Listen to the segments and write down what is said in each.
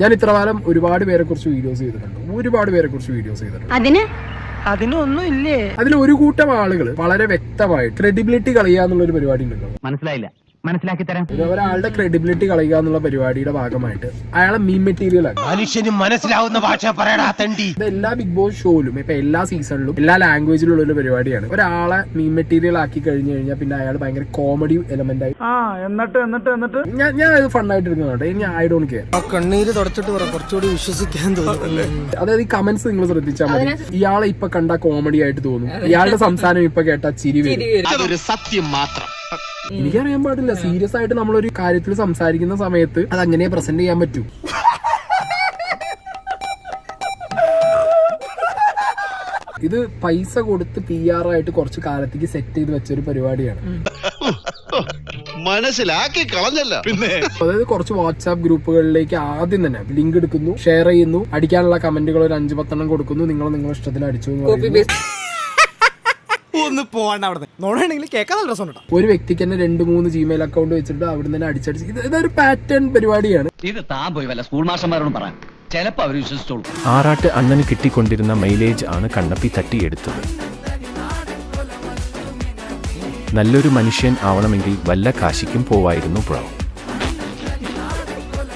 ഞാൻ ഇത്ര കാലം ഒരുപാട് പേരെ കുറിച്ച് വീഡിയോസ് ചെയ്തിട്ടുണ്ട്. ഒരുപാട് പേരെ കുറിച്ച് വീഡിയോസ് ചെയ്തിട്ടുണ്ട്. അതിന്? അതിനൊന്നും ഇല്ലേ അതിൽ ഒരു കൂട്ടം ആളുകൾ വളരെ വ്യക്തമായി ക്രെഡിബിലിറ്റി കളയുക എന്നുള്ള ഒരു പരിപാടി ഉണ്ടല്ലോ. മനസ്സിലായില്ല. മനസ്സിലാക്കി തരാം ഇത് ഒരാളുടെ ക്രെഡിബിലിറ്റി കളയുക എന്നുള്ള പരിപാടിയുടെ ഭാഗമായിട്ട് അയാളെ മീൻ മെറ്റീരിയൽ ആക്കി മനുഷ്യന് മനസ്സിലാവുന്ന ഭാഷ പറയടാ തണ്ടി. ഇത് എല്ലാ ബിഗ് ബോസ് ഷോയിലും ഇപ്പൊ എല്ലാ സീസണിലും എല്ലാ ലാംഗ്വേജിലും ഉള്ള ഒരു പരിപാടിയാണ്. ഒരാളെ മീൻ മെറ്റീരിയൽ ആക്കി കഴിഞ്ഞു കഴിഞ്ഞാൽ പിന്നെ അയാൾ ഭയങ്കര കോമഡി എലമെന്റ് ആയി. ആ എന്നിട്ട് എന്നിട്ട് എന്നിട്ട്? ഞാൻ ഞാൻ അത് ഫണ്ണായിട്ട് എടുക്കുന്നുണ്ട് ഇനി ഐ ഡോണ്ട് കെയർ ആ കണ്ണീര് തുടച്ചിട്ട് പറ കുറച്ചുകൂടി വിശ്വസിക്കാൻ തോന്നുന്നു. അതായത് ഈ കമന്റ്സ് നിങ്ങൾ ശ്രദ്ധിച്ചാൽ മതി. ഇയാളെ ഇപ്പൊ കണ്ട കോമഡി ആയിട്ട് തോന്നും. ഇയാളുടെ സംസാരം ഇപ്പൊ കേട്ട ചിരി വരും. അതൊരു സത്യം മാത്രം. എനിക്കറിയാൻ പാടില്ല. സീരിയസ് ആയിട്ട് നമ്മളൊരു കാര്യത്തിൽ സംസാരിക്കുന്ന സമയത്ത് അത് അങ്ങനെ പ്രസന്റ് ചെയ്യാൻ പറ്റൂ. ഇത് പൈസ കൊടുത്ത് പി ആർ ആയിട്ട് കുറച്ച് കാലത്തേക്ക് സെറ്റ് ചെയ്ത് വെച്ചൊരു പരിപാടിയാണ്. മനസ്സിലാക്കി കളഞ്ഞല്ല. പിന്നെ? അതായത് കുറച്ച് വാട്സാപ്പ് ഗ്രൂപ്പുകളിലേക്ക് ആദ്യം തന്നെ ലിങ്ക് എടുക്കുന്നു ഷെയർ ചെയ്യുന്നു അടിക്കാനുള്ള കമന്റുകൾ ഒരു അഞ്ചു പത്തെണ്ണം കൊടുക്കുന്നു നിങ്ങൾ നിങ്ങളുടെ ഇഷ്ടത്തിൽ അടിച്ചു. ഒന്ന് പോകണ്ട അവിടെ നോടാണെങ്കിൽ കേൾക്കാൻ നല്ല രസം ഒരു വ്യക്തിക്ക് തന്നെ രണ്ട് മൂന്ന് ജിമെയിൽ അക്കൗണ്ട് വെച്ചിട്ട് അവിടെ തന്നെ അടിച്ചടിച്ച് ഇത് ഇതൊരു പാറ്റേൺ പരിപാടിയാണ്. ഇത് താൻ പോയി വല്ല സ്കൂൾ മാസ്റ്റർമാരോട് പറയാം ചിലപ്പോ അവർ വിശ്വസിച്ചോളൂ. ആറാട്ട് അണ്ണന് കിട്ടിക്കൊണ്ടിരുന്ന മൈലേജ് ആണ് കണ്ണപ്പി തട്ടിയെടുത്തത്. നല്ലൊരു മനുഷ്യൻ ആവണമെങ്കിൽ വല്ല കാശിക്കും പോവായിരുന്നു ബ്രോ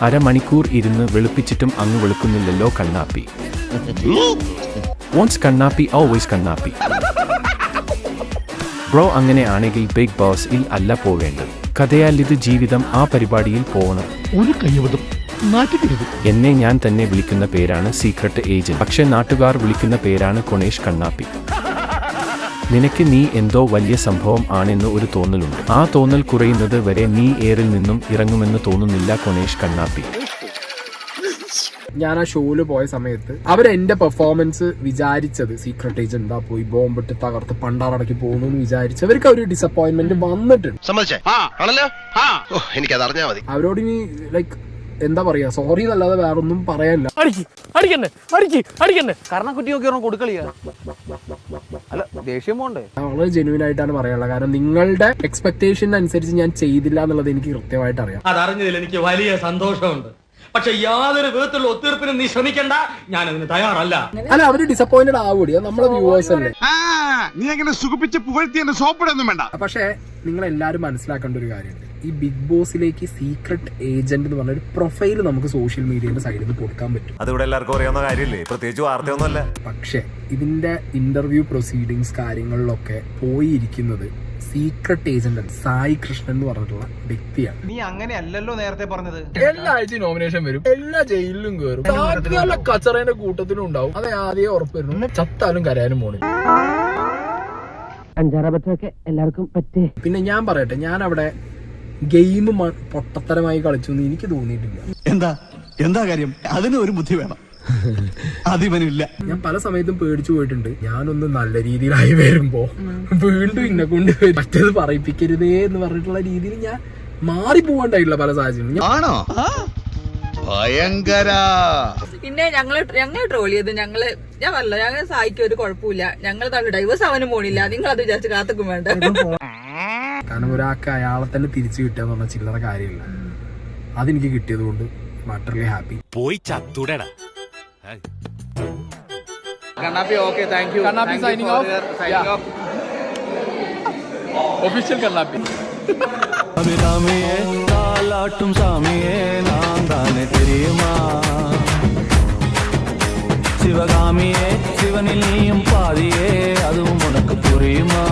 അരമണിക്കൂർ ഇരുന്ന് വെളുപ്പിച്ചിട്ടും അങ്ങ് വെളുക്കുന്നില്ലല്ലോ കണ്ണാപ്പി. വോൺസ് കണ്ണാപ്പി ഓൾവേസ് കണ്ണാപ്പി. ബ്രോ അങ്ങനെയാണെങ്കിൽ ബിഗ് ബോസ് ഇൽ അല്ല പോവേണ്ടത്. കഥയാൽ ഇത് ജീവിതം ആ പരിപാടിയിൽ പോകണം ഒരു കഴിവതും നാറ്റുകരുത് എന്നെ ഞാൻ തന്നെ വിളിക്കുന്ന പേരാണ് സീക്രട്ട് ഏജന്റ് പക്ഷെ നാട്ടുകാർ വിളിക്കുന്ന പേരാണ് കൊണേഷ് കണ്ണാപ്പി. നിനക്ക് നീ എന്തോ വലിയ സംഭവം ആണെന്ന് ഒരു തോന്നലുണ്ട്. ആ തോന്നൽ കുറയുന്നത് വരെ നീ എയറിൽ നിന്നും ഇറങ്ങുമെന്ന് തോന്നുന്നില്ല കൊണേഷ് കണ്ണാപ്പി. ഞാൻ ആ ഷോയിൽ പോയ സമയത്ത് അവർ എന്റെ പെർഫോമൻസ് വിചാരിച്ചത് സീക്രട്ട് ഏജന്റ് ആ പോയി ബോംബിട്ട് തകർത്ത് പണ്ടാറടക്കി പോകുന്നു എന്ന് വിചാരിച്ചു അവർക്ക് ഒരു ഡിസപ്പോയിന്റ്മെന്റ് വന്നിട്ടുണ്ട്. അവരോട് ഇനി ലൈക്ക് എന്താ പറയാ സോറി എന്നല്ലാതെ വേറൊന്നും പറയാനില്ല. വളരെ ജെനുവിൻ ആയിട്ടാണ് പറയാനുള്ളത്. കാരണം നിങ്ങളുടെ എക്സ്പെക്ടേഷൻ അനുസരിച്ച് ഞാൻ ചെയ്തില്ല എന്നുള്ളത് എനിക്ക് കൃത്യമായിട്ട് അറിയാം. അതറിഞ്ഞതിൽ എനിക്ക് വലിയ സന്തോഷമുണ്ട്. പക്ഷെ യാതൊരു വിധത്തിലുള്ള ഒത്തീർപ്പിനും നീ ശ്രമിക്കണ്ട. ഞാൻ അതിന് തയ്യാറല്ല. അല്ല അവർ ഡിസപ്പോയിന്റഡ് ആവൂടി. അത് നമ്മളെ വ്യൂവേഴ്സ് അല്ലേ? നീ അങ്ങനെ സുഖിപ്പിച്ച് പുകഴ്ത്തി എന്നെ സോപ്പിടൊന്നും വേണ്ട. പക്ഷേ നിങ്ങൾ എല്ലാവരും മനസ്സിലാക്കേണ്ട ഒരു കാര്യമുണ്ട്. ഈ ബിഗ് ബോസിലേക്ക് സീക്രട്ട് ഏജന്റ് എന്ന് പറഞ്ഞ ഒരു പ്രൊഫൈൽ നമുക്ക് സോഷ്യൽ മീഡിയയുടെ സൈഡിൽ നിന്ന് കൊടുക്കാൻ പറ്റും. അതിവിടെ എല്ലാവർക്കും അറിയാവുന്ന കാര്യമില്ലേ? പ്രത്യേകിച്ച് വാർത്തയൊന്നുമല്ല. പക്ഷേ ഇതിന്റെ ഇന്റർവ്യൂ പ്രൊസീഡിങ്സ് കാര്യങ്ങളിലൊക്കെ പോയിരിക്കുന്നത് സീക്രട്ട് ഏജന്റ് സായി കൃഷ്ണൻ എന്ന് പറഞ്ഞിട്ടുള്ള വ്യക്തിയാണ്. നീ അങ്ങനെ അല്ലല്ലോ നേരത്തെ പറഞ്ഞത്. എല്ലാ ആഴ്ചയും നോമിനേഷൻ വരും. എല്ലാ ജയിലിലും കയറും ബാക്കിയുള്ള കച്ചറേന്റെ കൂട്ടത്തിലും ഉണ്ടാവും. അതെ ആദ്യം ഉറപ്പ് വരുന്നു ചത്താലും കരയാനും പോണി അഞ്ചാറബത്തൊക്കെ എല്ലാവർക്കും പറ്റേ. പിന്നെ ഞാൻ പറയട്ടെ ഞാൻ അവിടെ ഗെയിം പൊട്ടത്തരമായി കളിച്ചു എന്ന് എനിക്ക് തോന്നിയിട്ടില്ല. എന്താ? എന്താ കാര്യം? അതിന് ഒരു ബുദ്ധി വേണം. അതിവനില്ല. ഞാൻ പല സമയത്തും പേടിച്ചു പോയിട്ടുണ്ട്. ഞാനൊന്ന് നല്ല രീതിയിലായി വരുമ്പോ വീണ്ടും ഇന്നെ കൊണ്ട് മറ്റേത് പറയിപ്പിക്കരുതേ എന്ന് പറഞ്ഞിട്ടുള്ള രീതിയിൽ ഞാൻ മാറി പോകണ്ടായിട്ടുള്ള പല സാഹചര്യം ആണോ? ഭയങ്കര. പിന്നെ ഞങ്ങൾ ഞങ്ങൾ ട്രോൾ ചെയ്ത് ഞങ്ങൾ ഞാൻ പറഞ്ഞ ഞങ്ങൾ സഹായിക്കും ഒരു കുഴപ്പമില്ല ഞങ്ങൾ തമ്മിൽ ഡൈവേഴ്സ് അവനും പോണില്ല. നിങ്ങൾ അത് വിചാരിച്ച് കാത്തുക്കും വേണ്ട. കാരണം ഒരാൾക്ക് അയാളെ തന്നെ തിരിച്ചു കിട്ടുക എന്ന് പറഞ്ഞാൽ ചില്ലറ കാര്യമില്ല. അതെനിക്ക് കിട്ടിയത് കൊണ്ട് ഹാപ്പി പോയി ചത്തുടടാ. Kanapi, okay, thank you. Kanapi thank signing you off. Your, signing yeah. off. Official Kanapi. அபிராமியே தாலாட்டும் சாமியே நான் தானே தெரியுமா சிவகாமியே சிவனில் நீயும் பாதியே அதுவும் உனக்கு புரியுமா